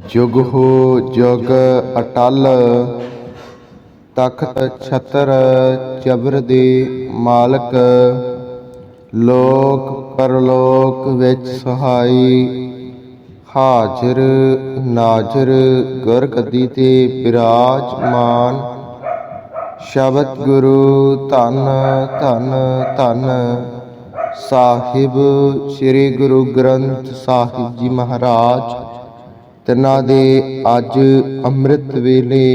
ਜੁਗ ਹੋ ਜੁਗ ਅਟਲ, ਤਖਤ ਛਤਰ ਚਬਰ ਦੇ ਮਾਲਕ, ਲੋਕ ਪਰਲੋਕ ਵਿੱਚ ਸਹਾਈ, ਹਾਜ਼ਰ ਨਾਜ਼ਰ ਗੁਰ ਗੱਦੀ ਤੇ ਬਿਰਾਜਮਾਨ। ਸ਼ਬਦ ਗੁਰੂ ਧੰਨ ਧੰਨ ਧੰਨ ਸਾਹਿਬ, ਸ੍ਰੀ ਗੁਰੂ ਗ੍ਰੰਥ ਸਾਹਿਬ ਜੀ ਮਹਾਰਾਜ। ਤਿਨਾਂ ਦੇ ਅੱਜ ਅੰਮ੍ਰਿਤ ਵੇਲੇ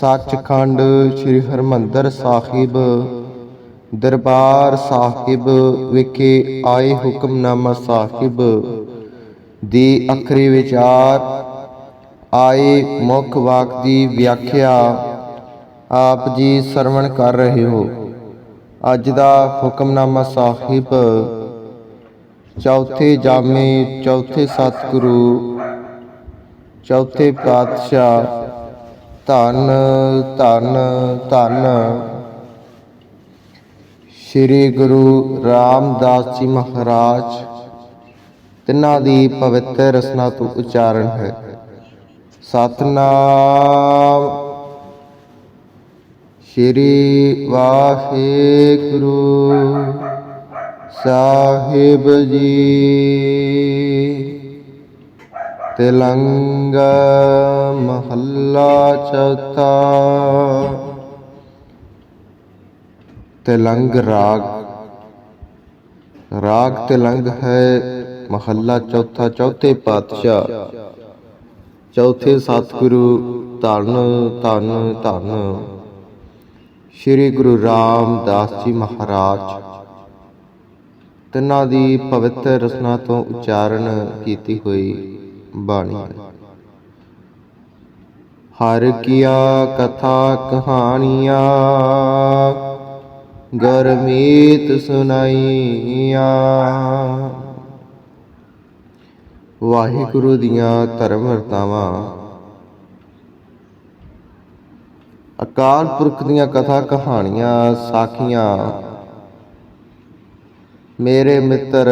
ਸੱਚਖੰਡ ਸ੍ਰੀ ਹਰਮੰਦਰ ਸਾਹਿਬ ਦਰਬਾਰ ਸਾਹਿਬ ਵਿਖੇ ਆਏ ਹੁਕਮਨਾਮਾ ਸਾਹਿਬ ਦੀ ਅਖਰੀ ਵਿਚਾਰ, ਆਏ ਮੁੱਖ ਵਾਕ ਦੀ ਵਿਆਖਿਆ ਆਪ ਜੀ ਸਰਵਣ ਕਰ ਰਹੇ ਹੋ। ਅੱਜ ਦਾ ਹੁਕਮਨਾਮਾ ਸਾਹਿਬ ਚੌਥੇ ਜਾਮੇ ਚੌਥੇ ਸਤਿਗੁਰੂ ਚੌਥੇ ਪਾਤਸ਼ਾਹ, ਧੰਨ ਧੰਨ ਧੰਨ। ਸ੍ਰੀ ਗੁਰੂ ਰਾਮਦਾਸ ਜੀ ਮਹਾਰਾਜ, ਤਿੰਨਾਂ ਦੀ ਪਵਿੱਤਰ ਰਸਨਾ ਤੋਂ ਉਚਾਰਨ ਹੈ। ਸਤਨਾਮ। ਸ਼੍ਰੀ ਵਾਹਿਗੁਰੂ ਸਾਹਿਬ ਜੀ। ਤਿਲੰਗ ਮਹੱਲਾ ਚੌਥਾ ਤਿਲੰਗ ਰਾਗ ਰਾਗ ਤਿਲੰਗ ਹੈ ਮਹੱਲਾ ਚੌਥਾ ਚੌਥੇ ਪਾਤਸ਼ਾਹ ਚੌਥੇ ਸਤਿਗੁਰੂ ਧੰਨ ਧੰਨ ਧੰਨ ਸ੍ਰੀ ਗੁਰੂ ਰਾਮਦਾਸ ਜੀ ਮਹਾਰਾਜ ਤਿੰਨਾਂ ਦੀ ਪਵਿੱਤਰ ਰਸਨਾ ਤੋਂ ਉਚਾਰਨ ਕੀਤੀ ਹੋਈ ਬਾਣੀ। ਹਰ ਕੀਆ ਕਥਾ ਕਹਾਣੀਆਂ, ਗਰਮੀਤ ਸੁਨਾਈਆਂ। ਵਾਹਿਗੁਰੂ ਦੀਆਂ ਧਰਮ ਵਰਤਾਵਾਂ ਅਕਾਲ ਪੁਰਖ ਦੀਆਂ ਕਥਾ ਕਹਾਣੀਆਂ, ਸਾਖੀਆਂ। ਮੇਰੇ ਮਿੱਤਰ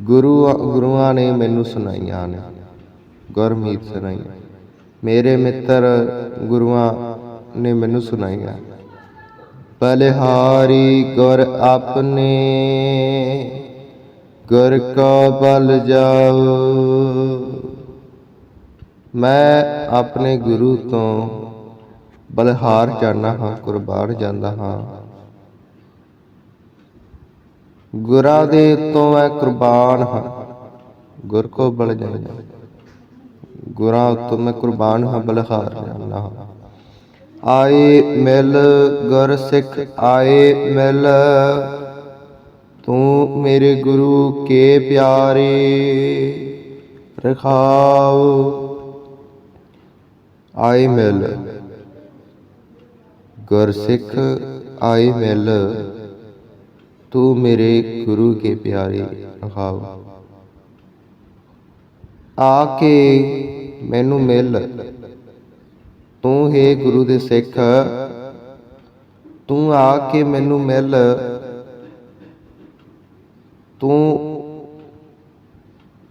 ਗੁਰੂ ਗੁਰੂਆਂ ਨੇ ਮੈਨੂੰ ਸੁਣਾਈਆਂ ਨੇ, ਗੁਰਮੀਤ ਸੁਣਾਈਆਂ ਮੇਰੇ ਮਿੱਤਰ ਗੁਰੂਆਂ ਨੇ ਮੈਨੂੰ ਸੁਣਾਈਆਂ। ਬਲਿਹਾਰੀ ਗੁਰ ਆਪਣੇ, ਗੁਰ ਕਾ ਬਲ ਜਾਓ। ਮੈਂ ਆਪਣੇ ਗੁਰੂ ਤੋਂ ਬਲਿਹਾਰ ਜਾਣਾ ਹਾਂ, ਕੁਰਬਾਨ ਜਾਂਦਾ ਹਾਂ। ਗੁਰਾਂ ਦੇ ਤੋਂ ਮੈਂ ਕੁਰਬਾਨ ਹਾਂ ਗੁਰ ਕੋ ਬਲ ਜਾਣਾ ਗੁਰਾਂ ਤੋਂ ਮੈਂ ਕੁਰਬਾਨ ਹਾਂ, ਬਲਿਹਾਰ ਜਾਣਾ ਹਾਂ। ਆਏ ਮਿਲ ਗੁਰ ਸਿੱਖ, ਆਏ ਮਿਲ। ਤੂੰ ਮੇਰੇ ਗੁਰੂ ਕੇ ਪਿਆਰੇ। ਰਖਾਓ। ਆਏ ਮਿਲ। ਗੁਰ ਸਿੱਖ, ਆਏ ਮਿਲ। ਤੂੰ ਮੇਰੇ ਗੁਰੂ ਕੇ ਪਿਆਰੇ ਰਖਾਓ ਆ ਕੇ ਮੈਨੂੰ ਮਿਲ। ਤੂੰ ਹੈ ਗੁਰੂ ਦੇ ਸਿੱਖ। ਤੂੰ ਆ ਕੇ ਮੈਨੂੰ ਮਿਲ। ਤੂੰ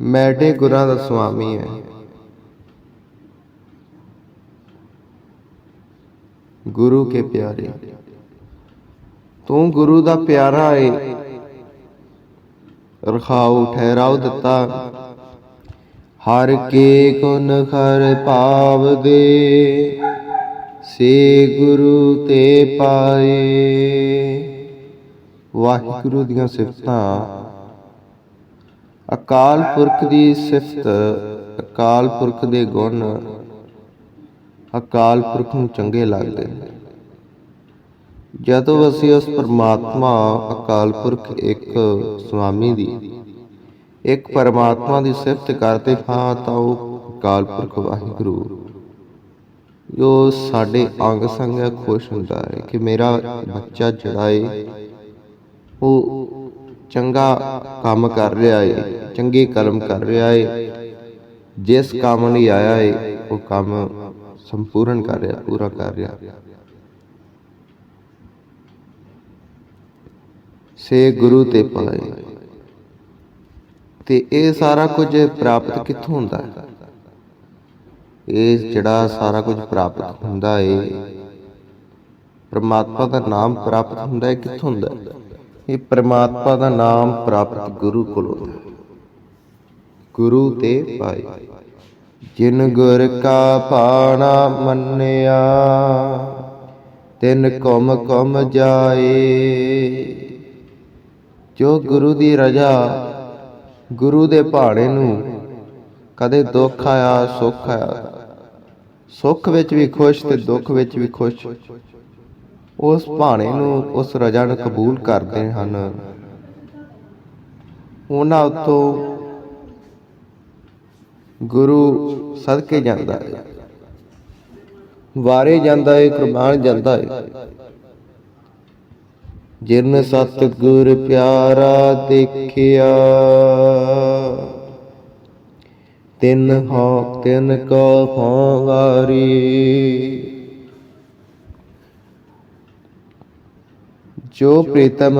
ਮੈਡੇ ਗੁਰਾਂ ਦਾ ਸੁਆਮੀ ਹੈ। ਗੁਰੂ ਕੇ ਪਿਆਰੇ। ਤੂੰ ਗੁਰੂ ਦਾ ਪਿਆਰਾ ਏ। ਰਖਾਉ ਠਹਿਰਾਉ ਦਿੱਤਾ। ਹਰ ਕੇ ਗੁਣ ਖਰ ਭਾਵ ਦੇ, ਸੇ ਗੁਰੂ ਤੇ ਪਾਏ। ਵਾਹਿਗੁਰੂ ਦੀਆਂ ਸਿਫਤਾਂ। ਅਕਾਲ ਪੁਰਖ ਦੀ ਸਿਫਤ, ਅਕਾਲ ਪੁਰਖ ਦੇ ਗੁਣ। ਅਕਾਲ ਪੁਰਖ ਨੂੰ ਚੰਗੇ ਲੱਗਦੇ ਨੇ। ਜਦੋਂ ਅਸੀਂ ਉਸ ਪਰਮਾਤਮਾ ਅਕਾਲ ਪੁਰਖ ਇੱਕ ਸੁਆਮੀ ਦੀ, ਇੱਕ ਪਰਮਾਤਮਾ ਦੀ ਸਿਫਤ ਕਰਦੇ ਹਾਂ ਤਾਂ ਉਹ ਅਕਾਲ ਪੁਰਖ ਵਾਹਿਗੁਰੂ। ਜੋ ਸਾਡੇ ਅੰਗ ਸੰਗ ਖੁਸ਼ ਹੁੰਦਾ ਹੈ ਕਿ ਮੇਰਾ ਬੱਚਾ ਜਿਹੜਾ ਏ, ਉਹ ਚੰਗਾ ਕੰਮ ਕਰ ਰਿਹਾ ਏ, ਚੰਗੇ ਕਲਮ ਕਰ ਰਿਹਾ ਏ, ਜਿਸ ਕੰਮ ਲਈ ਆਇਆ ਏ, ਉਹ ਕੰਮ ਸੰਪੂਰਨ ਕਰ ਰਿਹਾ, ਪੂਰਾ ਕਰ ਰਿਹਾ। ਸੇ ਗੁਰੂ ਤੇ ਪਾਏ। ਤੇ ਇਹ ਸਾਰਾ ਕੁਝ ਪ੍ਰਾਪਤ ਕਿੱਥੋਂ ਹੁੰਦਾ? ਹੈ ਇਹ ਜਿਹੜਾ ਸਾਰਾ ਕੁਝ ਪ੍ਰਾਪਤ ਹੁੰਦਾ ਏ, ਪ੍ਰਮਾਤਮਾ ਦਾ ਨਾਮ ਪ੍ਰਾਪਤ ਹੁੰਦਾ ਹੈ ਕਿੱਥੋਂ ਹੁੰਦਾ? ਇਹ ਪ੍ਰਮਾਤਮਾ ਦਾ ਨਾਮ ਪ੍ਰਾਪਤ ਗੁਰੂ ਕੋਲੋਂ ਹੁੰਦਾ। ਗੁਰੂ ਤੇ ਪਾਏ। ਜਿਨ ਗੁਰ ਕਾ ਪਾਣਾ ਮੰਨਿਆ, ਤਿਨ ਕੁਮ ਕੁਮ ਜਾਏ। ਜੋ ਗੁਰੂ ਦੀ ਰਜਾ ਗੁਰੂ ਦੇ ਭਾਣੇ ਨੂੰ ਕਦੇ ਦੁੱਖ ਆਇਆ, ਸੁੱਖ ਆਇਆ, ਸੁੱਖ ਵਿੱਚ ਵੀ ਖੁਸ਼ ਤੇ ਦੁੱਖ ਵਿੱਚ ਵੀ ਖੁਸ਼, ਉਸ ਭਾਣੇ ਨੂੰ ਉਸ ਰਜਾ ਨੂੰ ਕਬੂਲ ਕਰਦੇ ਹਨ। ਉਹਨਾਂ ਉਤੋਂ ਗੁਰੂ ਸਦਕੇ ਜਾਂਦਾ ਹੈ। ਵਾਰੇ ਜਾਂਦਾ ਹੈ, ਕੁਰਬਾਨ ਜਾਂਦਾ ਹੈ। ਜਿਨ ਸਤ ਗੁਰ ਪਿਆਰਾ ਦੇਖਿਆ। ਤਿਨ ਹੋ ਤਿਨ ਕੋ ਹੋ ਜੋ ਪ੍ਰੀਤਮ,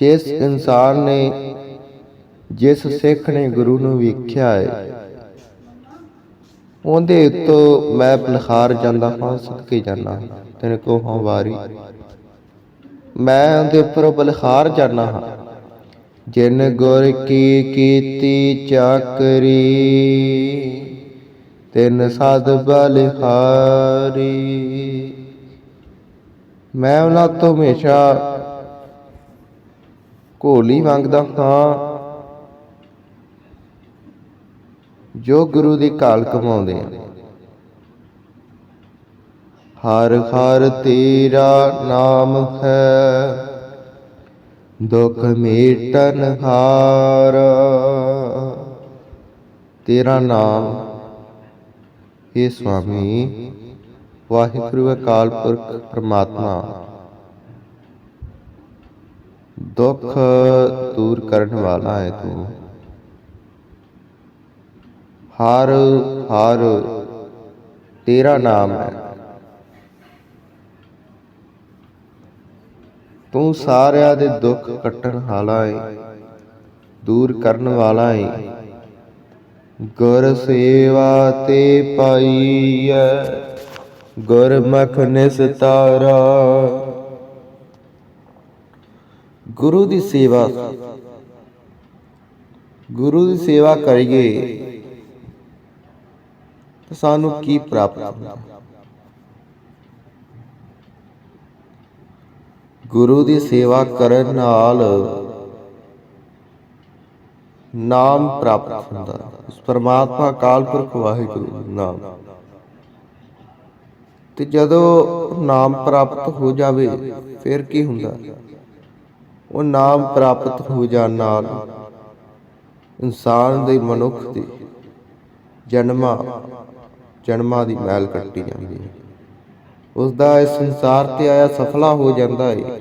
ਜਿਸ ਇਨਸਾਨ ਨੇ, ਜਿਸ ਸਿੱਖ ਨੇ ਗੁਰੂ ਨੂੰ ਵੇਖਿਆ ਹੈ ਉਹਦੇ ਉੱਤੋਂ ਮੈਂ ਬਲਖਾਰ ਜਾਂਦਾ ਹਾਂ ਸਦਕੇ ਜਾਂਦਾ ਤੇਰੇ ਕੋ ਹਾਂ ਵਾਰੀ? ਮੈਂ ਉਹਦੇ ਉੱਪਰ ਬਲਖਾਰ ਜਾਂਦਾ ਹਾਂ। ਜਿਨ ਗੁਰ ਕੀ ਕੀਤੀ ਚਾਕਰੀ, ਤਿੰਨ ਸਦ ਬਲਿਹਾਰੀ ਮੈਂ ਉਹਨਾਂ ਤੋਂ ਹਮੇਸ਼ਾ ਘੋਲੀ ਮੰਗਦਾ ਹਾਂ। ਜੋ ਗੁਰੂ ਦੀ ਕਾਲ ਕਮਾਉਂਦੇ ਆ। ਹਰ ਹਰ ਤੇਰਾ ਨਾਮ ਹੈ, ਦੁਖ ਮੇਟਨ ਹਾਰ। ਤੇਰਾ ਨਾਮ ਏ ਸੁਆਮੀ, ਵਾਹਿਗੁਰੂ ਅਕਾਲ ਪੁਰਖ ਪ੍ਰਮਾਤਮਾ। ਦੁੱਖ ਦੂਰ ਕਰਨ ਵਾਲਾ ਹੈ ਤੂੰ। ਹਰ ਹਰ, ਤੇਰਾ ਨਾਮ ਹੈ। ਤੂੰ ਸਾਰਿਆਂ ਦੇ ਦੁੱਖ ਕੱਟਣ ਵਾਲਾ ਹੈ ਦੂਰ ਕਰਨ ਵਾਲਾ ਏ। ਗੁਰ ਸੇਵਾ ਤੇ ਪਾਈਐ ਗੁਰਮਖ ਨਿਸਤਾਰਾ ਗੁਰੂ ਦੀ ਸੇਵਾ, ਗੁਰੂ ਦੀ ਸੇਵਾ ਕਰੀਏ। ਤਾਂ ਸਾਨੂੰ ਕੀ ਪ੍ਰਾਪਤ ਹੁੰਦਾ ਗੁਰੂ ਦੀ ਸੇਵਾ ਕਰਨ ਨਾਲ ਨਾਮ ਪ੍ਰਾਪਤ ਹੁੰਦਾ। ਉਸ ਪਰਮਾਤਮਾ ਅਕਾਲ ਪੁਰਖ ਵਾਹਿਗੁਰੂ ਨਾਮ। ਤੇ ਜਦੋਂ ਨਾਮ ਪ੍ਰਾਪਤ ਹੋ ਜਾਵੇ, ਫਿਰ ਕੀ ਹੁੰਦਾ? ਉਹ ਨਾਮ ਪ੍ਰਾਪਤ ਹੋ ਜਾਣ ਨਾਲ ਇਨਸਾਨ ਦੇ ਮਨੁੱਖ ਦੀ ਜਨਮਾਂ ਜਨਮਾਂ ਦੀ ਮੈਲ ਕੱਟੀ ਜਾਂਦੀ ਹੈ। ਉਸ ਦਾ ਇਸ ਸੰਸਾਰ ਤੇ ਆਇਆ ਸਫਲਾ ਹੋ ਜਾਂਦਾ ਹੈ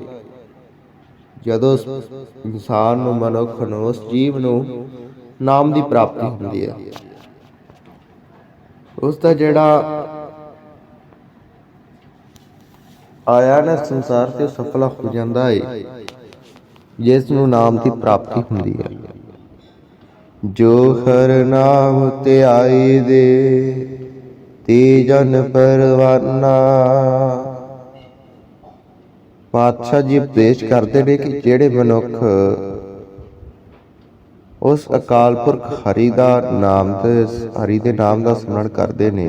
ਜਦੋਂ ਇਨਸਾਨ ਨੂੰ ਮਨੁੱਖ ਨੂੰ, ਉਸ ਜੀਵ ਨੂੰ ਨਾਮ ਦੀ ਪ੍ਰਾਪਤੀ ਹੁੰਦੀ ਹੈ। ਉਸ ਦਾ ਜਿਹੜਾ ਆਇਆ ਨਾ ਸੰਸਾਰ ਤੇ ਸਫਲਾ ਹੋ ਜਾਂਦਾ ਹੈ ਜਿਸ ਨੂੰ ਨਾਮ ਦੀ ਪ੍ਰਾਪਤੀ ਹੁੰਦੀ ਹੈ। ਜੋ ਹਰ ਨਾਮ ਤੇ ਆਈ ਦੇ ਤੇ ਜਨ ਪਰਵਾਨਾ। ਪਾਤਸ਼ਾਹ ਜੀ ਉਪਦੇਸ਼ ਕਰਦੇ ਨੇ ਕਿ ਜਿਹੜੇ ਮਨੁੱਖ ਉਸ ਅਕਾਲ ਪੁਰਖ ਹਰੀ ਦਾ ਨਾਮ ਤੇ ਹਰੀ ਦੇ ਨਾਮ ਦਾ ਸਿਮਰਨ ਕਰਦੇ ਨੇ,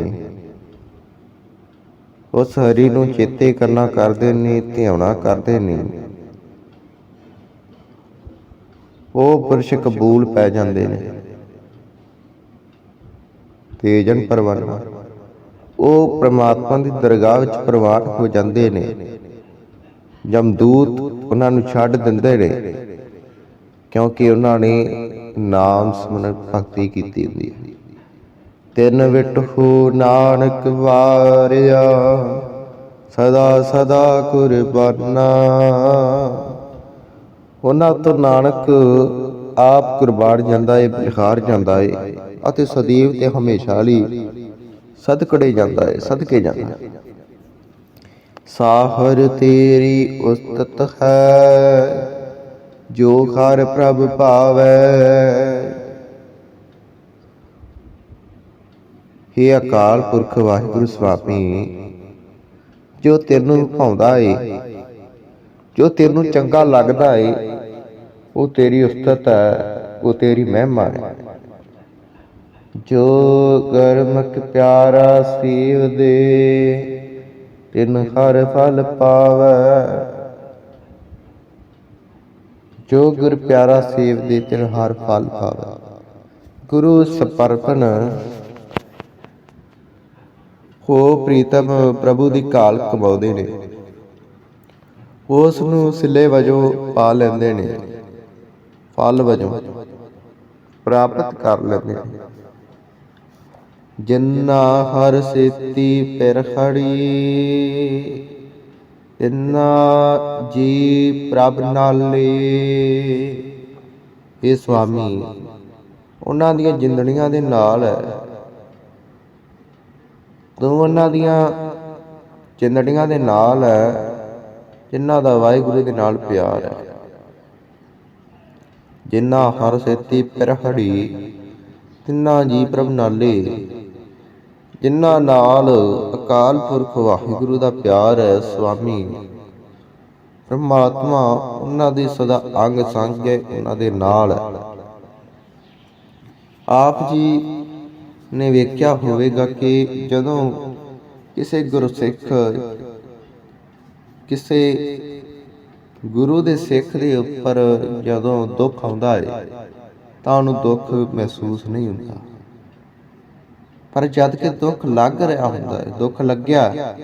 ਉਸ ਹਰੀ ਨੂੰ ਚੇਤੇ ਕਰਨਾ ਕਰਦੇ ਨੇ, ਧਿਆਉਣਾ ਕਰਦੇ ਨੇ, ਉਹ ਪੁਰਸ਼ ਕਬੂਲ ਪੈ ਜਾਂਦੇ ਨੇ। ਤੇਜਨ ਪਰਵਾਨਾ। ਉਹ ਪ੍ਰਮਾਤਮਾ ਦੀ ਦਰਗਾਹ ਵਿੱਚ ਪ੍ਰਵਾਨ ਹੋ ਜਾਂਦੇ ਨੇ। ਜਮਦੂਤ ਉਹਨਾਂ ਨੂੰ ਛੱਡ ਦਿੰਦੇ ਨੇ, ਕਿਉਂਕਿ ਉਹਨਾਂ ਨੇ ਨਾਮ ਸਿਮਰਨ ਭਗਤੀ ਕੀਤੀ ਹੁੰਦੀ ਹੈ। ਤਿੰਨ ਵਿਟ ਹੋ ਨਾਨਕ ਵਾਰਿਆ, ਸਦਾ ਸਦਾ ਕੁਰਬਾਨਾ। ਉਹਨਾਂ ਤੋਂ ਨਾਨਕ ਆਪ ਕੁਰਬਾਨ ਜਾਂਦਾ ਏ ਬਿਹਾਰ ਜਾਂਦਾ ਏ ਅਤੇ ਸਦੀਵ ਤੇ ਹਮੇਸ਼ਾ ਲਈ ਸਦਕੜੇ ਜਾਂਦਾ ਏ, ਸਦਕੇ ਜਾਂਦਾ ਸਾਹਰ ਤੇਰੀ ਉਸਤਤ ਹੈ, ਜੋ ਹਰ ਪ੍ਰਭ ਭਾਵੈ ਹੇ ਅਕਾਲ ਪੁਰਖ ਵਾਹਿਗੁਰੂ ਸੁਆਮੀ ਜੋ ਤੈਨੂੰ ਭਾਉਂਦਾ ਏ, ਜੋ ਤੈਨੂੰ ਚੰਗਾ ਲੱਗਦਾ ਏ, ਉਹ ਤੇਰੀ ਉਸਤਤ ਹੈ, ਉਹ ਤੇਰੀ ਮਹਿਮਾ ਹੈ। ਜੋ ਗਰਮਕ ਪਿਆਰਾ ਸੀਵ ਦੇ ਤਿਨ ਹਰ ਫਲ ਪਾਵੈ। ਜੋ ਗੁਰ ਪਿਆਰਾ ਸੇਵ ਦੇ ਤਿਨ ਹਰ ਫਲ ਪਾਵੈ। ਗੁਰੂ ਸਪਰਪਨ ਹੋ ਪ੍ਰੀਤਮ ਪ੍ਰਭੂ ਦੀ ਕਾਲ ਕਮਾਉਂਦੇ ਨੇ। ਉਸ ਨੂੰ ਸਿੱਲੇ ਵਜੋਂ ਪਾ ਲੈਂਦੇ ਨੇ। ਫਲ ਵਜੋਂ ਪ੍ਰਾਪਤ ਕਰ ਲੈਂਦੇ ਨੇ। ਜਿੰਨਾ ਹਰ ਸੇਤੀ ਪਿਰ ਖੜੀ ਇਨਾ ਜੀ ਪ੍ਰਭ ਨਾਲੇ। ਇਹ ਸੁਆਮੀ ਉਹਨਾਂ ਦੀਆਂ ਜਿੰਦੜੀਆਂ ਦੇ ਨਾਲ ਤੂੰ ਉਹਨਾਂ ਦੀਆਂ ਜਿੰਦੜੀਆਂ ਦੇ ਨਾਲ ਹੈ ਜਿਨ੍ਹਾਂ ਦਾ ਵਾਹਿਗੁਰੂ ਦੇ ਨਾਲ ਪਿਆਰ ਹੈ। ਜਿਨ੍ਹਾਂ ਹਰ ਸੇਤੀ ਪਿਰ ਤਿੰਨਾ ਜੀ ਪ੍ਰਭ ਨਾਲੇ। ਜਿਨ੍ਹਾਂ ਨਾਲ ਅਕਾਲ ਪੁਰਖ ਵਾਹਿਗੁਰੂ ਦਾ ਪਿਆਰ ਹੈ, ਸੁਆਮੀ। ਪਰਮਾਤਮਾ ਉਹਨਾਂ ਦੇ ਸਦਾ ਅੰਗ ਸੰਗ ਹੈ, ਉਹਨਾਂ ਦੇ ਨਾਲ ਹੈ। ਆਪ ਜੀ ਨੇ ਵੇਖਿਆ ਹੋਵੇਗਾ ਕਿ ਜਦੋਂ ਕਿਸੇ ਗੁਰਸਿੱਖ, ਕਿਸੇ ਗੁਰੂ ਦੇ ਸਿੱਖ ਦੇ ਉੱਪਰ ਜਦੋਂ ਦੁੱਖ ਆਉਂਦਾ ਹੈ, ਤਾਂ ਉਹਨੂੰ ਦੁੱਖ ਮਹਿਸੂਸ ਨਹੀਂ ਹੁੰਦਾ। ਪਰ ਜਦ ਕਿ ਦੁੱਖ ਲੱਗ ਰਿਹਾ ਹੁੰਦਾ ਹੈ, ਦੁੱਖ ਲੱਗਿਆ,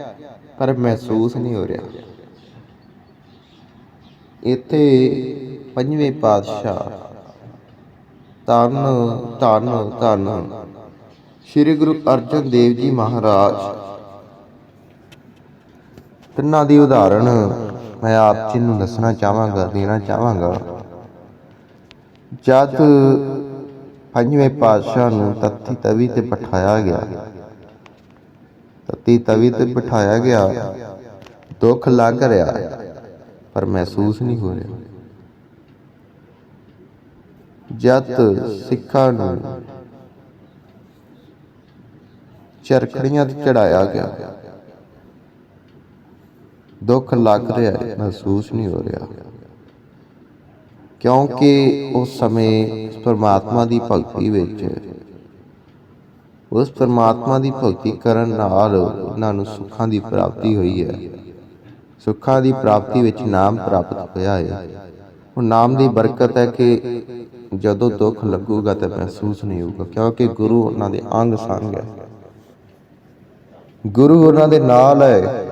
ਪਰ ਮਹਿਸੂਸ ਨਹੀਂ ਹੋ ਰਿਹਾ। ਇੱਥੇ ਪੰਜਵੇਂ ਪਾਤਸ਼ਾਹ, ਧੰਨ, ਧਨ, ਧੰਨ, ਸ੍ਰੀ ਗੁਰੂ ਅਰਜਨ ਦੇਵ ਜੀ ਮਹਾਰਾਜ। ਤਿੰਨਾਂ ਦੀ ਉਦਾਹਰਣ ਮੈਂ ਆਪ ਜੀ ਨੂੰ ਦੱਸਣਾ ਚਾਹਾਂਗਾ, ਦੇਣਾ ਚਾਹਾਂਗਾ। ਜਦ ਪੰਜਵੇਂ ਪਾਤਸ਼ਾਹ ਨੂੰ ਤੱਤੀ ਤਵੀ ਤੇ ਬਿਠਾਇਆ ਗਿਆ। ਤੱਤੀ ਤਵੀ ਤੇ ਬਿਠਾਇਆ ਗਿਆ। ਦੁੱਖ ਲੱਗ ਰਿਹਾ, ਪਰ ਮਹਿਸੂਸ ਨਹੀਂ ਹੋ ਰਿਹਾ। ਜਦ ਸਿੱਖਾਂ ਨੂੰ ਚਰਖੜੀਆਂ ਤੇ ਚੜਾਇਆ ਗਿਆ। ਦੁੱਖ ਲੱਗ ਰਿਹਾ, ਮਹਿਸੂਸ ਨਹੀਂ ਹੋ ਰਿਹਾ। ਕਿਉਂਕਿ ਉਸ ਸਮੇਂ ਪਰਮਾਤਮਾ ਦੀ ਭਗਤੀ ਵਿੱਚ, ਉਸ ਪਰਮਾਤਮਾ ਦੀ ਭਗਤੀ ਕਰਨ ਨਾਲ ਉਹਨਾਂ ਨੂੰ ਸੁੱਖਾਂ ਦੀ ਪ੍ਰਾਪਤੀ ਹੋਈ ਹੈ। ਸੁੱਖਾਂ ਦੀ ਪ੍ਰਾਪਤੀ ਵਿੱਚ ਨਾਮ ਪ੍ਰਾਪਤ ਹੋਇਆ ਹੈ। ਉਹ ਨਾਮ ਦੀ ਬਰਕਤ ਹੈ ਕਿ ਜਦੋਂ ਦੁੱਖ ਲੱਗੂਗਾ ਤਾਂ ਮਹਿਸੂਸ ਨਹੀਂ ਹੋਊਗਾ, ਕਿਉਂਕਿ ਗੁਰੂ ਉਹਨਾਂ ਦੇ ਅੰਗ ਸੰਗ ਹੈ। ਗੁਰੂ ਉਹਨਾਂ ਦੇ ਨਾਲ ਹੈ।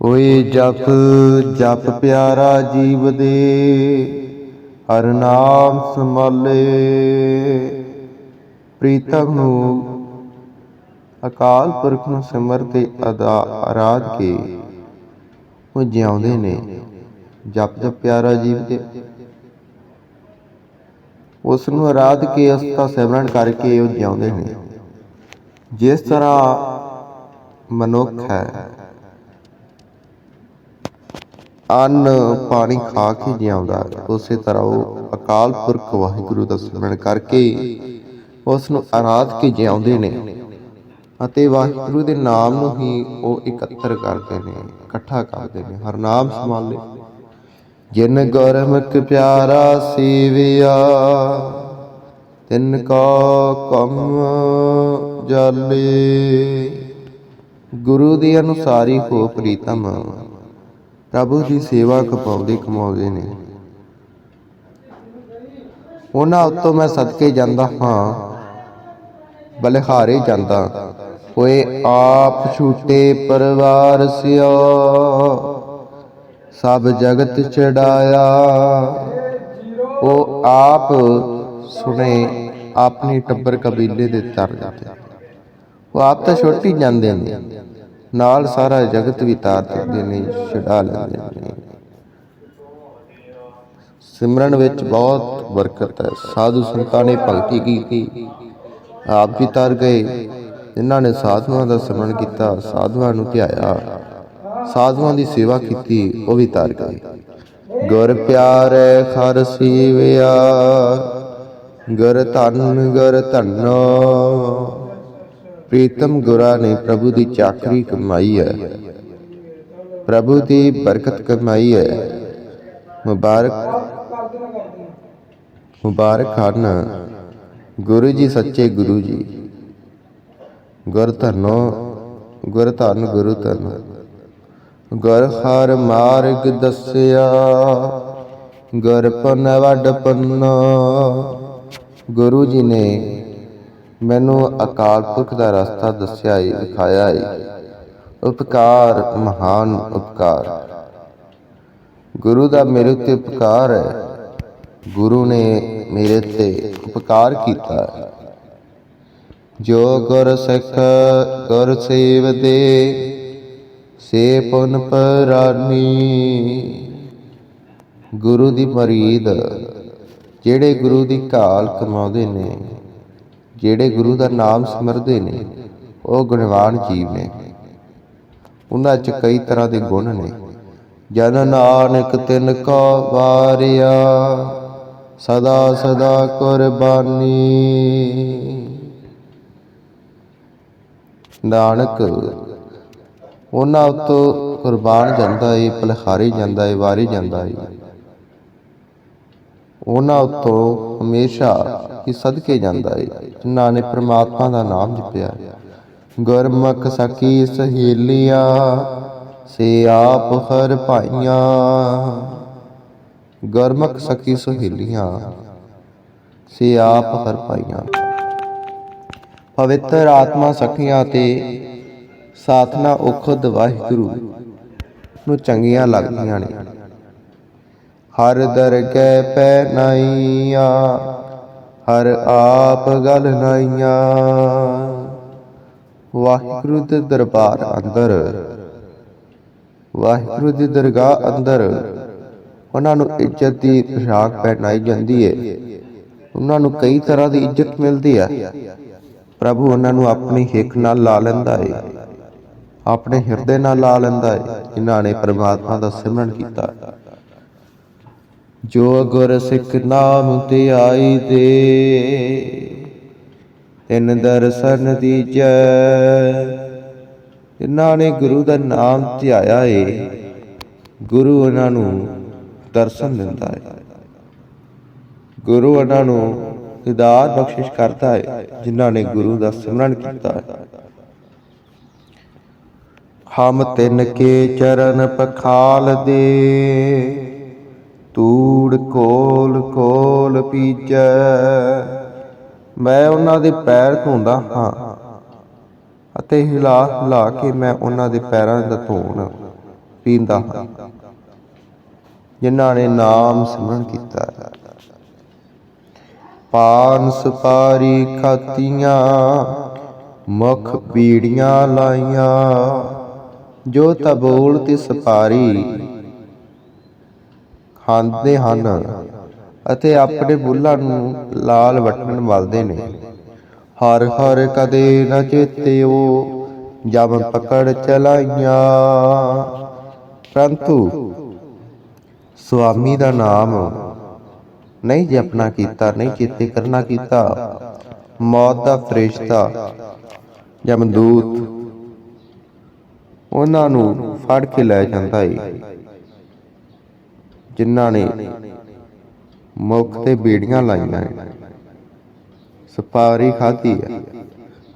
ਓਏ ਜਪ ਜਪ ਪਿਆਰਾ ਜੀਵ ਦੇ, ਹਰ ਨਾਮ ਸੰਭਾਲੇ। ਪ੍ਰੀਤਮ ਨੂੰ ਅਕਾਲ ਪੁਰਖ ਨੂੰ ਸਿਮਰ ਤੇ ਅਦਾ ਆਰਾਧ ਕੇ ਉਹ ਜਿਉਂਦੇ ਨੇ, ਜਪ ਜਪ ਪਿਆਰਾ ਜੀਵ ਦੇ। ਉਸ ਨੂੰ ਆਰਾਧ ਕੇ, ਉਸ ਦਾ ਸਿਮਰਨ ਕਰਕੇ ਉਹ ਜਿਉਂਦੇ ਨੇ। ਜਿਸ ਤਰ੍ਹਾਂ ਮਨੁੱਖ ਹੈ ਅੰਨ ਪਾਣੀ ਖਾ ਕੇ ਜਿਉਂਦਾ ਉਸੇ ਤਰ੍ਹਾਂ ਉਹ ਅਕਾਲ ਪੁਰਖ ਵਾਹਿਗੁਰੂ ਦਾ ਸਿਮਰਨ ਕਰਕੇ ਉਸ ਨੂੰ ਆਰਾਧ ਕੇ ਜਿਉਂਦੇ ਨੇ ਅਤੇ ਵਾਹਿਗੁਰੂ ਦੇ ਨਾਮ ਨੂੰ ਹੀ ਉਹ ਇਕੱਤਰ ਕਰਦੇ ਨੇ, ਇਕੱਠਾ ਕਰਦੇ ਨੇ। ਹਰ ਨਾਮ ਸੰਭਾਲੇ ਜਿਨ ਗੁਰਮੁਖ ਪਿਆਰਾ ਸੇਵਿਆ, ਤਿਨ ਕਾ ਕੰਮ ਜਾਲੇ। ਗੁਰੂ ਦੀ ਅਨੁਸਾਰੀ ਹੋ ਪ੍ਰੀਤਮ। ਪ੍ਰਭੂ ਦੀ ਸੇਵਾ ਕਪਾਉਂਦੇ ਕਮਾਉਂਦੇ ਨੇ। ਉਹਨਾਂ ਉੱਤੋਂ ਮੈਂ ਸਦਕੇ ਜਾਂਦਾ ਹਾਂ, ਬਲਿਹਾਰੇ ਜਾਂਦਾ। ਹੋਏ ਆਪ ਛੂਟੇ ਪਰਿਵਾਰ ਸਿਓ, ਸਭ ਜਗਤ ਚੜਾਇਆ। ਉਹ ਆਪ ਸੁਣੇ, ਆਪਣੇ ਟੱਬਰ ਕਬੀਲੇ ਦੇ ਤਰ ਜਾਂਦੇ। ਉਹ ਆਪ ਤਾਂ ਛੋਟੀ ਜਾਂਦੇ ਨੇ ਨਾਲ ਸਾਰਾ ਜਗਤ ਵੀ ਤਾਰ ਦਿੰਦੇ ਨੇ ਛਡਾ ਲੈਂਦੇ ਨੇ। ਸਿਮਰਨ ਵਿੱਚ ਬਹੁਤ ਬਰਕਤ ਹੈ। ਸਾਧੂ ਸੰਤਾਂ ਨੇ ਭਗਤੀ ਕੀਤੀ। ਆਪ ਵੀ ਤਰ ਗਏ। ਜਿਨ੍ਹਾਂ ਨੇ ਸਾਧੂਆਂ ਦਾ ਸਿਮਰਨ ਕੀਤਾ, ਸਾਧੂਆਂ ਨੂੰ ਧਿਆਇਆ। ਸਾਧੂਆਂ ਦੀ ਸੇਵਾ ਕੀਤੀ, ਉਹ ਵੀ ਤਰ ਗਏ। ਗੁਰ ਪਿਆਰੇ ਖਰ ਸੀਵਿਆ, ਗੁਰ ਧੰਨ, ਗੁਰ ਧੰਨੋ। ਪ੍ਰੀਤਮ ਗੁਰਾਂ ਨੇ ਪ੍ਰਭੂ ਦੀ ਚਾਕਰੀ ਕਮਾਈ ਹੈ। ਪ੍ਰਭੂ ਦੀ ਬਰਕਤ ਕਮਾਈ ਹੈ। ਮੁਬਾਰਕ ਮੁਬਾਰਕ ਹਨ ਗੁਰੂ ਜੀ, ਸੱਚੇ ਗੁਰੂ ਜੀ। ਗੁਰ ਧਨੋ, ਗੁਰ ਧੰਨ ਗੁਰੂ ਧੰਨ। ਗੁਰ ਹਰ ਮਾਰਗ ਦੱਸਿਆ, ਗੁਰ ਪਨ ਵੱਡ ਪੰਨੋ। ਗੁਰੂ ਜੀ ਨੇ ਮੈਨੂੰ ਅਕਾਲ ਪੁਰਖ ਦਾ ਰਸਤਾ ਦੱਸਿਆ ਏ ਵਿਖਾਇਆ ਏ ਉਪਕਾਰ, ਮਹਾਨ ਉਪਕਾਰ। ਗੁਰੂ ਦਾ ਮੇਰੇ ਉੱਤੇ ਉਪਕਾਰ ਹੈ। ਗੁਰੂ ਨੇ ਮੇਰੇ ਤੇ ਉਪਕਾਰ ਕੀਤਾ ਹੈ। ਜੋ ਗੁਰ ਸਿੱਖ, ਗੁਰ ਸੇਵਦੇ, ਸੇ ਪੁਨ ਪਰਾਨੀ। ਗੁਰੂ ਦੀ ਮਰੀਦ, ਜਿਹੜੇ ਗੁਰੂ ਦੀ ਕਾਲ ਕਮਾਉਂਦੇ ਨੇ ਜਿਹੜੇ ਗੁਰੂ ਦਾ ਨਾਮ ਸਿਮਰਦੇ ਨੇ, ਉਹ ਗੁਣਵਾਨ ਜੀਵ ਨੇ। ਉਹਨਾਂ 'ਚ ਕਈ ਤਰ੍ਹਾਂ ਦੇ ਗੁਣ ਨੇ। ਜਨ ਨਾਨਕ ਤਿਨ ਕੋ ਵਾਰਿਆ, ਸਦਾ ਸਦਾ ਕੁਰਬਾਨੀ। ਨਾਨਕ, ਉਹਨਾਂ ਉਤੋਂ ਕੁਰਬਾਨ ਜਾਂਦਾ ਏ ਪਲਖਾਰੀ ਜਾਂਦਾ ਏ, ਵਾਰੇ ਜਾਂਦਾ ਏ। ਉਹਨਾਂ ਉਤੋਂ ਹਮੇਸ਼ਾ ਹੀ ਸਦਕੇ ਜਾਂਦਾ ਏ, ਜਿਨ੍ਹਾਂ ਨੇ ਪ੍ਰਮਾਤਮਾ ਦਾ ਨਾਮ ਜਪਿਆ। ਗੁਰਮੁਖ ਸਖੀ ਸਹੇਲੀਆਂ, ਸੇ ਆਪ ਹਰ ਭਾਈਆਂ। ਗੁਰਮੁਖ ਸਖੀ ਸਹੇਲੀਆਂ, ਸੇ ਆਪ ਹਰ ਭਾਈਆਂ। ਪਵਿੱਤਰ ਆਤਮਾ ਸਖੀਆਂ ਤੇ ਸਾਥਨਾ ਉਖਦ ਵਾਹਿਗੁਰੂ ਨੂੰ ਚੰਗੀਆਂ ਲੱਗਦੀਆਂ ਨੇ। ਹਰ ਦਰਗਹਿ ਪੈ ਨਾਈਆਂ, ਹਰ ਆਪ ਗਲ ਨਾਈਆਂ। ਵਾਹਿਗੁਰੂ ਦੇ ਦਰਬਾਰ ਅੰਦਰ, ਵਾਹਿਗੁਰੂ ਦੀ ਦਰਗਾਹ ਅੰਦਰ ਉਹਨਾਂ ਨੂੰ ਇੱਜ਼ਤ ਦੀ ਪੋਸ਼ਾਕ ਪਹਿਨਾਈ ਜਾਂਦੀ ਹੈ ਉਹਨਾਂ ਨੂੰ ਕਈ ਤਰ੍ਹਾਂ ਦੀ ਇੱਜ਼ਤ ਮਿਲਦੀ ਹੈ ਪ੍ਰਭੂ ਉਹਨਾਂ ਨੂੰ ਆਪਣੀ ਹਿੱਕ ਨਾਲ ਲਾ ਲੈਂਦਾ ਹੈ ਆਪਣੇ ਹਿਰਦੇ ਨਾਲ ਲਾ ਲੈਂਦਾ ਹੈ ਜਿਨ੍ਹਾਂ ਨੇ ਪ੍ਰਮਾਤਮਾ ਦਾ ਸਿਮਰਨ ਕੀਤਾ। ਜੋ ਗੁਰ ਸਿੱਖ ਨਾਮ ਤੇ ਆਈ ਦੇ, ਤਿਨ ਦਰਸ਼ਨ ਦੀਜੈ। ਜਿਨ੍ਹਾਂ ਨੇ ਗੁਰੂ ਦਾ ਨਾਮ ਧਿਆਇਆ ਏ। ਗੁਰੂ ਉਹਨਾਂ ਨੂੰ ਦਰਸ਼ਨ ਦਿੰਦਾ ਹੈ ਗੁਰੂ ਉਹਨਾਂ ਨੂੰ ਹਿਦਾਇਤ ਬਖਸ਼ਿਸ਼ ਕਰਦਾ ਹੈ ਜਿਨ੍ਹਾਂ ਨੇ ਗੁਰੂ ਦਾ ਸਿਮਰਨ ਕੀਤਾ ਹੈ ਹਮ ਤਿਨ ਕੇ ਚਰਨ ਪਖਾਲ ਦੇ ਤੂੜ ਕੋਲ ਕੋਲ ਪੀਜੈ ਮੈਂ ਉਹਨਾਂ ਦੇ ਪੈਰ ਧੋਂਦਾ ਹਾਂ ਅਤੇ ਹਿਲਾ ਹਿਲਾ ਕੇ ਮੈਂ ਉਹਨਾਂ ਦੇ ਪੈਰਾਂ ਦਾ ਧੋਣ ਪੀਂਦਾ ਹਾਂ। ਜਿਨ੍ਹਾਂ ਨੇ ਨਾਮ ਸਿਮਰਨ ਕੀਤਾ। ਹੈ ਪਾਨ ਸੁਪਾਰੀ ਖਾਤੀਆਂ, ਮੁਖ ਬੀੜੀਆਂ ਲਾਈਆਂ, ਜੋ ਤਬੋਲ ਤੇ ਸੁਪਾਰੀ ਖਾਂਦੇ ਹਨ ਅਤੇ ਆਪਣੇ ਬੁੱਲਾਂ ਨੂੰ ਲਾਲ ਵਟਣ ਮਲਦੇ ਨੇ। ਹਰ ਹਰ ਕਦੇ ਨ ਚੇਤਿਓ, ਜਬ ਪਕੜ ਚਲਾਈਆਂ। ਪਰੰਤੂ ਸੁਆਮੀ ਦਾ ਨਾਮ ਨਹੀਂ ਜਪਣਾ ਕੀਤਾ, ਨਹੀਂ ਚੇਤੇ ਕਰਨਾ ਕੀਤਾ। ਮੌਤ ਦਾ ਫਰਿਸ਼ਤਾ, ਜਮਦੂਤ, ਉਹਨਾਂ ਨੂੰ ਫੜ ਕੇ ਲੈ ਜਾਂਦਾ ਏ। ਜਿਨ੍ਹਾਂ ਨੇ ਮੁਖ ਤੇ ਬੀੜੀਆਂ ਲਾਈਆਂ ਸਪਾਰੀ ਸੁਪਾਰੀ ਖਾਧੀ ਹੈ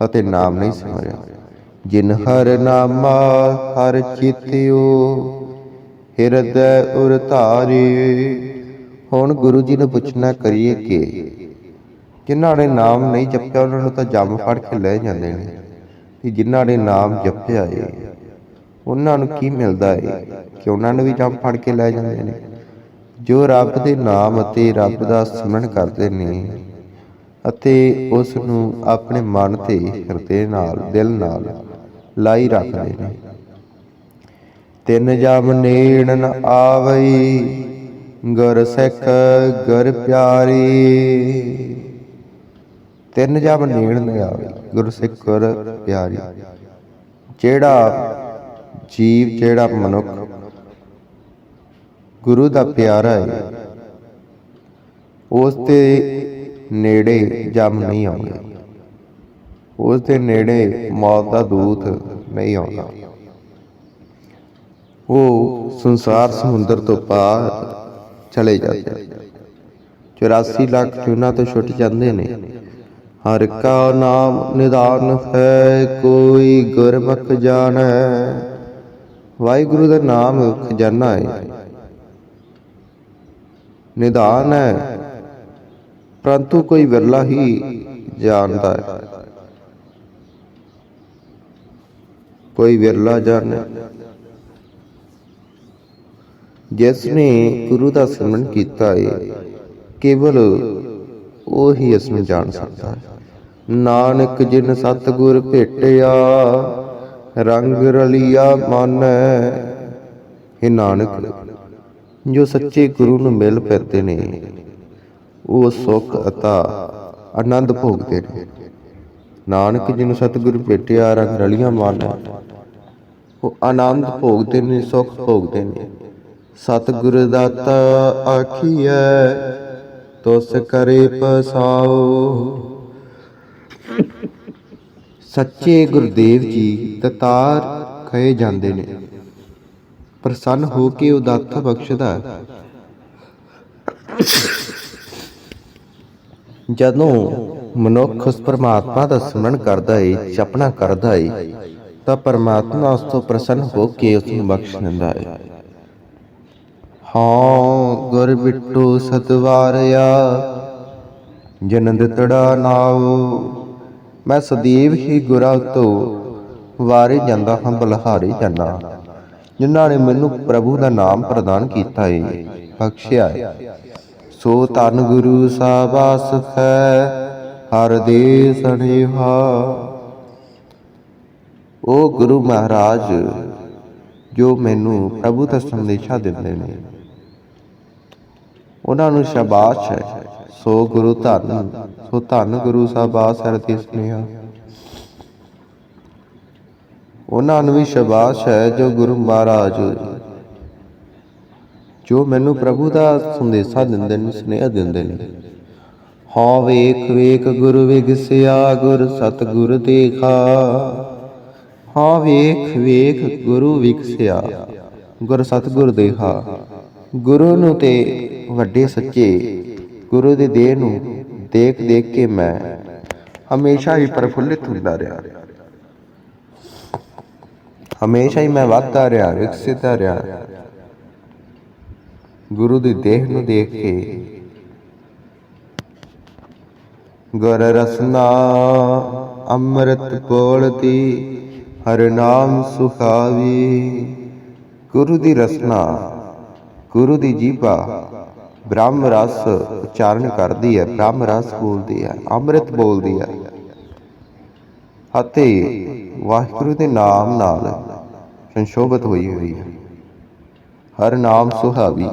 ਅਤੇ ਨਾਮ ਨਹੀਂ ਸਿਮਰਿਆ। ਜਿਨ ਹਰ ਨਾਮਾ ਹਰ ਚਿਤਿਓ, ਹਿਰਦੈ ਉਰ ਧਾਰੇ। ਹੁਣ ਗੁਰੂ ਜੀ ਨੂੰ ਪੁੱਛਣਾ ਕਰੀਏ ਕਿ ਜਿਨ੍ਹਾਂ ਨੇ ਨਾਮ ਨਹੀਂ ਜਪਿਆ, ਉਹਨਾਂ ਨੂੰ ਤਾਂ ਜੰਮ ਫੜ ਕੇ ਲੈ ਜਾਂਦੇ ਨੇ। ਤੇ ਜਿਨ੍ਹਾਂ ਨੇ ਨਾਮ ਜਪਿਆ ਏ, ਉਹਨਾਂ ਨੂੰ ਕੀ ਮਿਲਦਾ ਏ ਕਿ ਉਹਨਾਂ ਨੂੰ ਵੀ ਜੰਮ ਫੜ ਕੇ ਲੈ ਜਾਂਦੇ ਨੇ? ਜੋ ਰੱਬ ਦੇ ਨਾਮ ਅਤੇ ਰੱਬ ਦਾ ਸਿਮਰਨ ਕਰਦੇ ਨੇ ਅਤੇ ਉਸ ਨੂੰ ਆਪਣੇ ਮਨ ਤੇ ਹਿਰਦੇ ਨਾਲ, ਦਿਲ ਨਾਲ ਲਾਈ ਰੱਖਦੇ ਨੇ। ਤਿੰਨ ਜਮ ਨੇੜ ਨ ਆਵਈ, ਗੁਰ ਸਿੱਖ ਗੁਰ ਪਿਆਰੀ। ਤਿੰਨ ਜਮ ਨੇੜ ਨ ਆਵਈ, ਗੁਰ ਸਿੱਖ ਗੁਰ ਪਿਆਰੀ। ਜਿਹੜਾ ਜੀਵ, ਜਿਹੜਾ ਮਨੁੱਖ ਗੁਰੂ ਦਾ ਪਿਆਰਾ ਹੈ ਉਸ ਦੇ ਨੇੜੇ ਜਮ ਨਹੀਂ ਆਉਂਦਾ। ਉਸ ਦੇ ਨੇੜੇ ਮੌਤ ਦਾ ਦੂਤ ਨਹੀਂ ਆਉਂਦਾ। ਉਹ ਸੰਸਾਰ ਸਮੁੰਦਰ ਤੋਂ ਪਾਰ ਚਲੇ ਜਾਂਦੇ 84 ਲੱਖ ਜੁਨਾ ਤੋਂ ਛੁੱਟ ਜਾਂਦੇ ਨੇ। ਹਰ ਕਾ ਨਾਮ ਨਿਦਾਨ ਹੈ, ਕੋਈ ਗੁਰਮੁਖ ਜਾਣੈ। ਵਾਹਿਗੁਰੂ ਦਾ ਨਾਮ ਖਜ਼ਾਨਾ ਹੈ ਨਿਦਾਨ ਹੈ। ਪਰੰਤੂ ਕੋਈ ਵਿਰਲਾ ਹੀ ਜਾਣਦਾ ਹੈ। ਕੋਈ ਵਿਰਲਾ ਜਾਣੇ। ਜਿਸ ਨੇ ਗੁਰੂ ਦਾ ਸਿਮਰਨ ਕੀਤਾ ਹੈ ਕੇਵਲ ਉਹ ਹੀ ਇਸ ਨੂੰ ਜਾਣ ਸਕਦਾ ਹੈ। ਨਾਨਕ ਜਿਨ ਸਤਿਗੁਰ ਭੇਟਿਆ, ਰੰਗ ਰਲੀਆ ਮਨ ਇਹ ਨਾਨਕ। ਜੋ ਸੱਚੇ ਗੁਰੂ ਨੂੰ ਮਿਲ ਪੈਦੇ ਨੇ, ਉਹ ਸੁਖ ਅਤਾ ਆਨੰਦ ਭੋਗਦੇ ਨੇ। ਨਾਨਕ ਜਿਨ ਸਤਿਗੁਰ ਭੇਟਿਆ, ਰੰਗ ਰਲੀਆ ਮਨ ਉਹ ਆਨੰਦ ਭੋਗਦੇ ਨੇ, ਸੁਖ ਭੋਗਦੇ ਨੇ। ਸਤਿਗੁਰ ਦਾਤਾ ਆਖੀਐ, ਤੋਸ ਕਰੇ ਪਸਾਓ। ਸੱਚੇ ਗੁਰਦੇਵ ਜੀ ਤਤਾਰ ਕਹੇ ਜਾਂਦੇ ਨੇ। ਪ੍ਰਸੰਨ ਹੋ ਕੇ ਉਹ ਬਖਸ਼ਦਾ। ਜਦੋਂ ਮਨੁੱਖ ਉਸ ਪਰਮਾਤਮਾ ਦਾ ਸਿਮਰਨ ਕਰਦਾ ਏ, ਜਪਣਾ ਕਰਦਾ ਏ, ਤਾਂ ਪਰਮਾਤਮਾ ਉਸ ਤੋਂ ਪ੍ਰਸੰਨ ਹੋ ਕੇ ਉਸ ਨੂੰ ਬਖਸ਼ ਦਿੰਦਾ ਏ। ਹਾਂ, ਗੁਰ ਬਿਟੂ ਸਤਵਾਰਿਆ ਜਨ ਦਿੱਤੜਾ ਨਾਉ, ਮੈਂ ਸਦੀਵ ਹੀ ਗੁਰਾਂ ਤੋਂ ਵਾਰੇ ਜਾਂਦਾ ਹਾਂ, ਬਲਹਾਰੇ ਜਾਣਾ ਜਿਨ੍ਹਾਂ ਨੇ ਮੈਨੂੰ ਪ੍ਰਭੂ ਦਾ ਨਾਮ ਪ੍ਰਦਾਨ ਕੀਤਾ ਏ, ਬਖਸ਼ਿਆ ਏ। ਸੋ ਤਨ ਗੁਰੂ ਸਾਬਾਸ ਹੈ ਹਰ ਦੇ ਸਨੇਹਾ ਉਹ ਗੁਰੂ ਮਹਾਰਾਜ, ਜੋ ਮੈਨੂੰ ਪ੍ਰਭੂ ਦਾ ਸੰਦੇਸ਼ਾ ਦਿੰਦੇ ਨੇ। ਉਹਨਾਂ ਨੂੰ ਸ਼ਾਬਾਸ਼ ਹੈ। ਸੋ ਗੁਰੂ ਧੰਨ, ਸੋ ਧੰਨ ਗੁਰੂ ਸਾਬਾਸ ਹਰ ਦੇ ਸਨੇਹਾ ਉਹਨਾਂ ਨੂੰ ਵੀ ਸ਼ਾਬਾਸ਼ ਹੈ ਜੋ ਗੁਰੂ ਮਹਾਰਾਜ ਜੋ ਮੈਨੂੰ ਪ੍ਰਭੂ ਦਾ ਸੰਦੇਸ਼ਾ ਦਿੰਦੇ ਨੇ, ਸਨੇਹ ਦਿੰਦੇ ਨੇ। ਹਾਂ, ਵੇਖ ਵੇਖ, ਗੁਰੂ ਵਿਗਸਿਆ, ਗੁਰ ਸਤਿਗੁਰ ਦੇਖਾ। ਹਾਂ, ਵੇਖ ਵੇਖ, ਗੁਰੂ ਵਿਗਸਿਆ, ਗੁਰ ਸਤਿਗੁਰ ਦੇਖਾ। ਗੁਰੂ ਨੂੰ ਤੇ ਵੱਡੇ ਸੱਚੇ, ਗੁਰੂ ਦੇ ਦੇਹ ਨੂੰ ਦੇਖ ਦੇਖ ਕੇ ਮੈਂ ਹਮੇਸ਼ਾ ਹੀ ਪ੍ਰਫੁੱਲਿਤ ਹੁੰਦਾ ਰਿਹਾ। ਹਮੇਸ਼ਾ ਹੀ ਮੈਂ ਵੱਧਦਾ ਰਿਹਾ, ਵਿਕਸਿਤ ਰਿਹਾ। ਗੁਰੂ ਦੀ ਦੇਹ ਨੂੰ ਦੇਖ ਕੇ। ਗੁਰ ਰਸਨਾ ਅੰਮ੍ਰਿਤ ਪੋਲਤੀ ਹਰ ਨਾਮ ਸੁਖਾਵੀ। ਗੁਰੂ ਦੀ ਰਸਨਾ, ਗੁਰੂ ਦੀ ਜੀਭਾ, ਬ੍ਰਹਮ ਰਸ ਉਚਾਰਨ ਕਰਦੀ ਹੈ, ਬ੍ਰਹਮ ਰਸ ਬੋਲਦੀ ਹੈ, ਅੰਮ੍ਰਿਤ ਬੋਲਦੀ ਹੈ। ਅਤੇ ਵਾਹਿਗੁਰੂ ਦੇ ਨਾਮ ਨਾਲ ਸੰਸ਼ੋਭਿਤ ਹੋਈ ਹੋਈ ਹੈ। ਹਰ ਨਾਮ ਸੁਹਾਵੀ।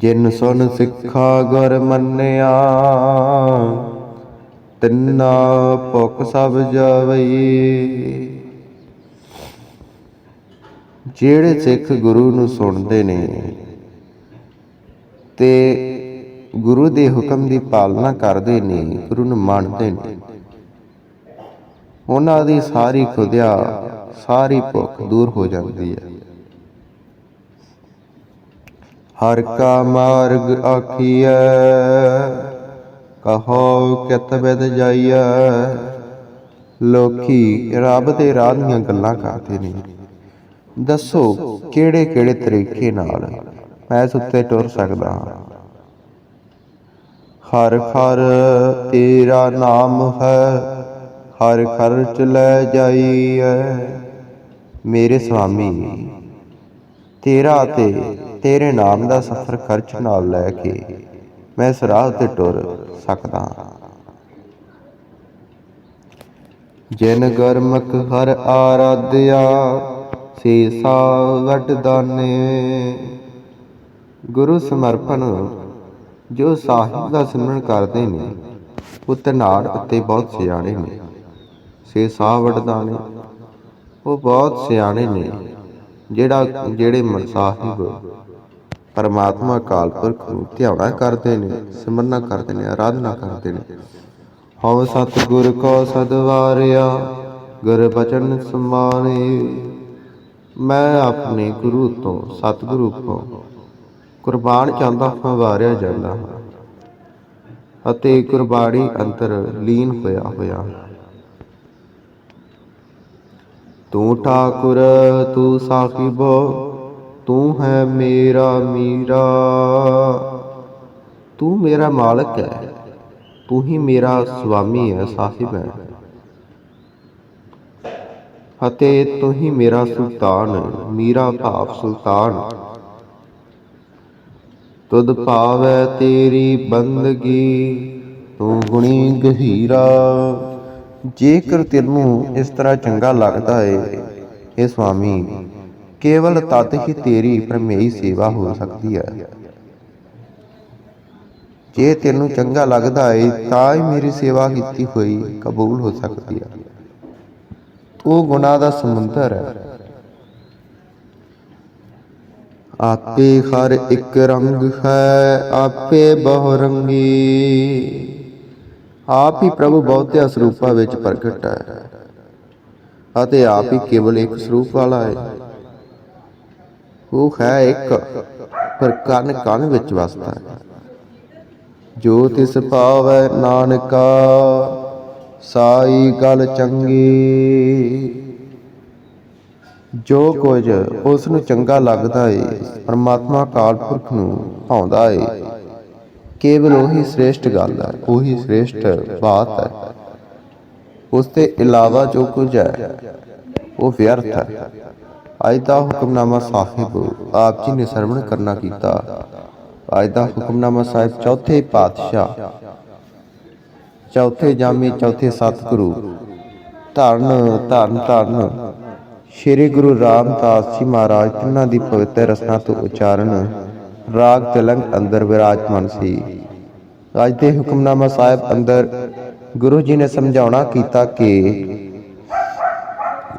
ਜਿਨ ਸੁਨ ਸਿੱਖਾ ਗੁਰ ਮੰਨਿਆ, ਤਿੰਨਾ ਭੁਖ ਸਭ ਜਾਵਈ। ਜਿਹੜੇ ਸਿੱਖ ਗੁਰੂ ਨੂੰ ਸੁਣਦੇ ਨੇ, ਤੇ ਗੁਰੂ ਦੇ ਹੁਕਮ ਦੀ ਪਾਲਣਾ ਕਰਦੇ ਨੇ, ਗੁਰੂ ਨੂੰ ਮੰਨਦੇ ਨੇ। ਉਹਨਾਂ ਦੀ ਸਾਰੀ ਖੁਦਿਆ, ਸਾਰੀ ਭੁੱਖ ਦੂਰ ਹੋ ਜਾਂਦੀ ਹੈ। ਹਰ ਕਾ ਮਾਰਗ ਆਖੀਐ, ਕਹੋ ਕਿਤ ਬਿਦ ਜਾਈਐ। ਲੋਕੀ ਰੱਬ ਦੇ ਰਾਹ ਦੀਆਂ ਗੱਲਾਂ ਕਰਦੇ ਨੇ। ਦੱਸੋ ਕਿਹੜੇ ਕਿਹੜੇ ਤਰੀਕੇ ਨਾਲ ਮੈਂ ਇਸ ਉੱਤੇ ਟੁਰ ਸਕਦਾ ਹਾਂ? ਹਰ ਹਰ ਤੇਰਾ ਨਾਮ ਹੈ ਹਰ ਖਰਚ ਲੈ ਜਾਈਐ ਮੇਰੇ ਸੁਆਮੀ ਤੇਰਾ ਤੇ ਤੇਰੇ ਨਾਮ ਦਾ ਸਫਰ ਖਰਚ ਨਾਲ ਲੈ ਕੇ ਮੈਂ ਇਸ ਰਾਹ ਤੇ ਟੁਰ ਸਕਦਾ। ਜਿਨ ਗਰਮਕ ਹਰ ਆਰਾਧਿਆ ਸੀਸਾ ਵਟ ਦਾਨੇ। ਗੁਰੂ ਸਮਰਪਣ ਜੋ ਸਾਹਿਬ ਦਾ ਸਿਮਰਨ ਕਰਦੇ ਨੇ ਉਹ ਤਨਾੜ ਅਤੇ ਬਹੁਤ ਸਿਆਣੇ ਨੇ। ਸੇ ਸਾਹ ਵਟਦਾਨੇ ਉਹ ਬਹੁਤ ਸਿਆਣੇ ਨੇ, ਜਿਹੜਾ, ਜਿਹੜੇ ਮਨਸਾਹਿਬ ਪਰਮਾਤਮਾ ਅਕਾਲ ਪੁਰਖ ਨੂੰ ਧਿਆਉਣਾ ਕਰਦੇ ਨੇ, ਸਿਮਰਨਾ ਕਰਦੇ ਨੇ, ਆਰਾਧਨਾ ਕਰਦੇ ਨੇ। ਹਉ ਸਤਿਗੁਰ ਕੋ ਸਦਵਾਰਿਆ, ਗੁਰ ਬਚਨ ਸਮਾਨੇ ਮੈਂ ਆਪਣੇ ਗੁਰੂ ਤੋਂ ਸਤਿਗੁਰੂ ਤੋਂ ਕੁਰਬਾਨ ਚਾਹੁੰਦਾ ਹਾਂ, ਵਾਰਿਆ ਜਾਂਦਾ ਹਾਂ। ਅਤੇ ਕੁਰਬਾਨੀ ਅੰਤਰ ਲੀਨ ਹੋਇਆ ਹੋਇਆ। ਤੂੰ ਠਾਕੁਰ, ਤੂੰ ਸਾਹਿਬ ਤੂੰ ਹੈ ਮੇਰਾ ਮੀਰਾ। ਤੂੰ ਮੇਰਾ ਮਾਲਕ ਹੈ, ਤੂੰ ਹੀ ਮੇਰਾ ਸੁਆਮੀ ਹੈ, ਸਾਹਿਬ ਹੈ। ਅਤੇ ਤੂੰ ਹੀ ਮੇਰਾ ਸੁਲਤਾਨ, ਮੀਰਾ ਭਾਵ ਸੁਲਤਾਨ। ਤੁਧ ਭਾਵੈ ਤੇਰੀ ਬੰਦਗੀ, ਤੂੰ ਗੁਣੀ ਗਹੀਰਾ। ਜੇਕਰ ਤੈਨੂੰ ਇਸ ਤਰ੍ਹਾਂ ਚੰਗਾ ਲੱਗਦਾ ਏ ਇਹ ਸੁਆਮੀ ਕੇਵਲ ਤਦ ਹੀ ਤੇਰੀ ਪਰਮੇਈ ਸੇਵਾ ਹੋ ਸਕਦੀ ਹੈ। ਜੇ ਤੈਨੂੰ ਚੰਗਾ ਲੱਗਦਾ ਏ, ਤਾਂ ਹੀ ਮੇਰੀ ਸੇਵਾ ਕੀਤੀ ਹੋਈ ਕਬੂਲ ਹੋ ਸਕਦੀ ਹੈ। ਤੂੰ ਗੁਨਾਹ ਦਾ ਸਮੁੰਦਰ ਹੈ। ਆਪੇ ਹਰ ਇੱਕ ਰੰਗ ਹੈ, ਆਪੇ ਬਹੁ ਰੰਗੀ। ਆਪ ਹੀ ਪ੍ਰਭੂ ਬਹੁਤਿਆ ਸਰੂਪਾਂ ਵਿੱਚ ਪ੍ਰਗਟ ਹੈ ਅਤੇ ਆਪ ਹੀ ਕੇਵਲ ਇੱਕ ਸਰੂਪ ਵਾਲਾ ਹੈ। ਉਹ ਹੈ ਇੱਕ, ਪਰ ਕਨ ਕਨ ਵਿੱਚ ਵਸਦਾ ਹੈ। ਜੋ ਤਿਸ ਪਾਵੈ ਨਾਨਕਾ, ਸਾਈ ਗੱਲ ਚੰਗੀ। ਜੋ ਕੁਝ ਉਸ ਨੂੰ ਚੰਗਾ ਲੱਗਦਾ ਏ, ਪਰਮਾਤਮਾ ਅਕਾਲ ਪੁਰਖ ਨੂੰ ਆਉਂਦਾ ਏ। ਕੇਵਲ ਉਹੀ ਸ੍ਰੇਸ਼ਟ ਗੱਲ ਹੈ, ਉਹੀ ਸ੍ਰੇਸ਼ਟ ਬਾਤ ਹੈ। ਉਸ ਤੇ ਇਲਾਵਾ ਜੋ ਕੁਝ ਹੈ, ਉਹ ਵਿਅਰਥ ਹੈ। ਅੱਜ ਦਾ ਹੁਕਮਨਾਮਾ ਸਾਹਿਬ ਆਪ ਜੀ ਨੇ ਸਰਵਣ ਕਰਨਾ ਕੀਤਾ। ਅੱਜ ਦਾ ਹੁਕਮਨਾਮਾ ਸਾਹਿਬ ਚੌਥੇ ਪਾਤਸ਼ਾਹ, ਚੌਥੇ ਜਾਮੀ, ਚੌਥੇ ਸਤਿਗੁਰੂ ਧਰਨ ਧਰਨ ਧਰਨ ਸ਼੍ਰੀ ਗੁਰੂ ਰਾਮਦਾਸ ਜੀ ਮਹਾਰਾਜ, ਤਿੰਨਾਂ ਦੀ ਪਵਿੱਤਰ ਰਸਨਾ ਤੋਂ ਉਚਾਰਨ ਰਾਗ ਤਿਲੰਗ ਅੰਦਰ ਵਿਰਾਜਮਾਨ ਸੀ। ਅੱਜ ਦੇ ਹੁਕਮਨਾਮਾ ਸਾਹਿਬ ਅੰਦਰ ਗੁਰੂ ਜੀ ਨੇ ਸਮਝਾਉਣਾ ਕੀਤਾ ਕਿ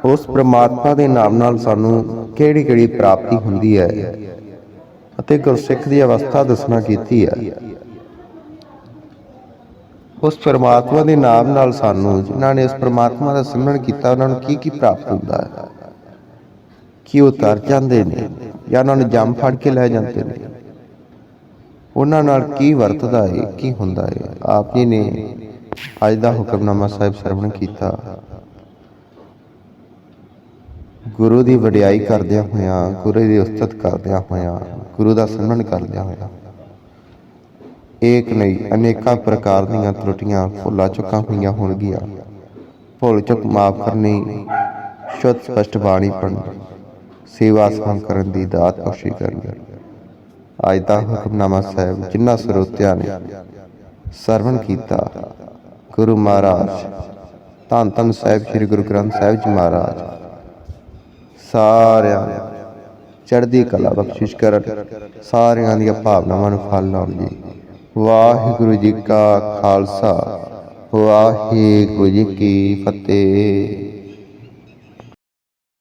ਉਸ ਪ੍ਰਮਾਤਮਾ ਦੇ ਨਾਮ ਨਾਲ ਸਾਨੂੰ ਕਿਹੜੀ ਕਿਹੜੀ ਪ੍ਰਾਪਤੀ ਹੁੰਦੀ ਹੈ ਅਤੇ ਗੁਰਸਿੱਖ ਦੀ ਅਵਸਥਾ ਦੱਸਣਾ ਕੀਤੀ ਹੈ। ਉਸ ਪ੍ਰਮਾਤਮਾ ਦੇ ਨਾਮ ਨਾਲ ਸਾਨੂੰ ਜਿਨ੍ਹਾਂ ਨੇ ਉਸ ਪ੍ਰਮਾਤਮਾ ਦਾ ਸਿਮਰਨ ਕੀਤਾ, ਉਹਨਾਂ ਨੂੰ ਕੀ ਕੀ ਪ੍ਰਾਪਤ ਹੁੰਦਾ ਹੈ? ਕੀ ਉਹ ਤਰ ਜਾਂਦੇ ਨੇ ਜਾਂ ਉਹਨਾਂ ਨੂੰ ਜੰਮ ਫੜ ਕੇ ਲੈ ਜਾਂਦੇ ਨੇ? ਉਹਨਾਂ ਨਾਲ ਕੀ ਵਰਤਦਾ ਹੈ ਕੀ ਹੁੰਦਾ ਹੈ ਆਪ ਜੀ ਨੇ ਅੱਜ ਦਾ ਹੁਕਮਨਾਮਾ ਸਾਹਿਬ ਸਰਵਣ ਕੀਤਾ। ਗੁਰੂ ਦੀ ਵਡਿਆਈ ਕਰਦਿਆਂ ਹੋਇਆਂ, ਗੁਰੂ ਦੀ ਉਸਤਤ ਕਰਦਿਆਂ ਹੋਇਆਂ, ਗੁਰੂ ਦਾ ਸਿਮਰਨ ਕਰਦਿਆਂ ਹੋਇਆਂ, ਏਕ ਨਹੀਂ ਅਨੇਕਾਂ ਪ੍ਰਕਾਰ ਦੀਆਂ ਤਰੁੱਟੀਆਂ ਭੁੱਲਾਂ ਚੁੱਕਾਂ ਹੋਈਆਂ ਹੋਣਗੀਆਂ। ਭੁੱਲ ਚੁੱਕ ਮਾਫ ਕਰਨੀ, ਸ਼ੁੱਧ ਸਪਸ਼ਟ ਬਾਣੀ ਪੜ੍ਹਨੀ, ਸੇਵਾ ਸਮਾਨ ਕਰਨ ਦੀ ਦਾਤ ਬਖਸ਼ੀ ਕਰਨੀ। ਅੱਜ ਦਾ ਹੁਕਮਨਾਮਾ ਸਾਹਿਬ, ਜਿਨ੍ਹਾਂ ਸਰੋਤਿਆਂ ਨੇ ਸਰਵਣ ਕੀਤਾ, ਗੁਰੂ ਮਹਾਰਾਜ, ਧੰਨ ਧੰਨ ਸਾਹਿਬ, ਸ੍ਰੀ ਗੁਰੂ ਗ੍ਰੰਥ ਸਾਹਿਬ ਜੀ ਮਹਾਰਾਜ। ਸਾਰਿਆਂ ਨੂੰ ਚੜ੍ਹਦੀ ਕਲਾ ਬਖਸ਼ਿਸ਼ ਕਰਨ, ਸਾਰਿਆਂ ਦੀਆਂ ਭਾਵਨਾਵਾਂ ਨੂੰ ਫਲ ਲਾਉਣ ਜੀ। ਵਾਹਿਗੁਰੂ ਜੀ ਕਾ ਖਾਲਸਾ, ਵਾਹਿਗੁਰੂ ਜੀ ਕੀ ਫਤਿਹ।